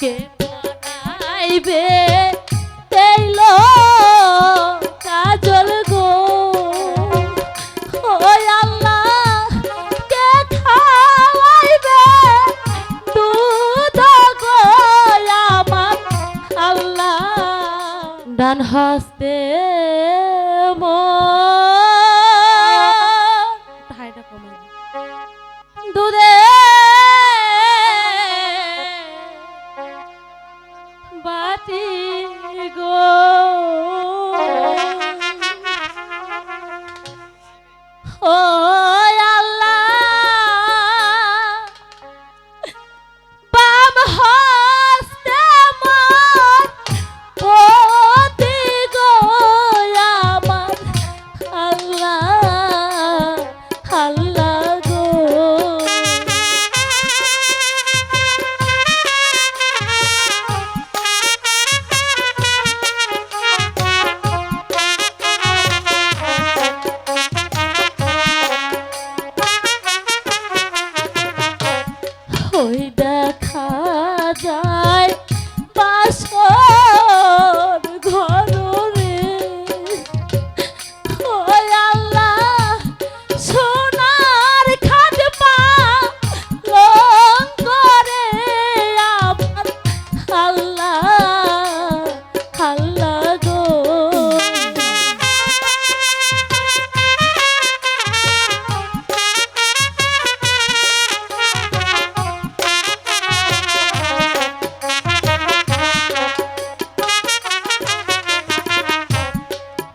কে বানাইবে তেল কাজল গো। ওই আল্লাহ কে খাওয়াইবে। দুধ গো আমার আল্লাহ। ডান বাতি গো। ওই দেখা যায়।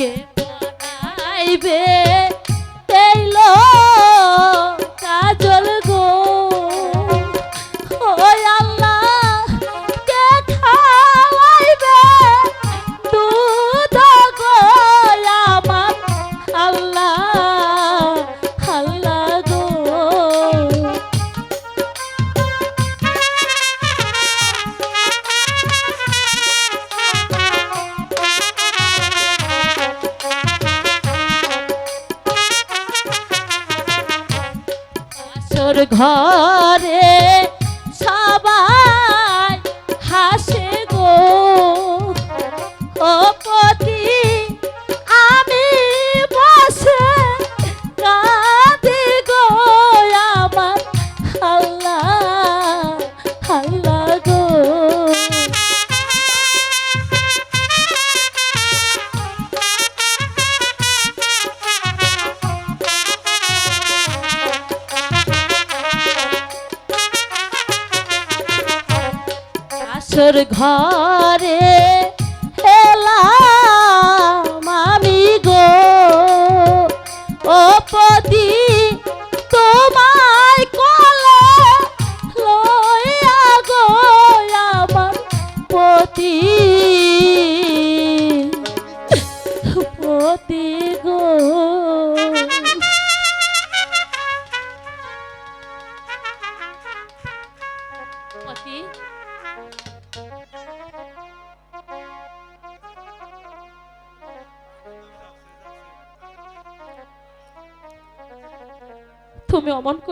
কে পড়াইবে তেল ঘরে আসর ঘরে তুমি অমন করে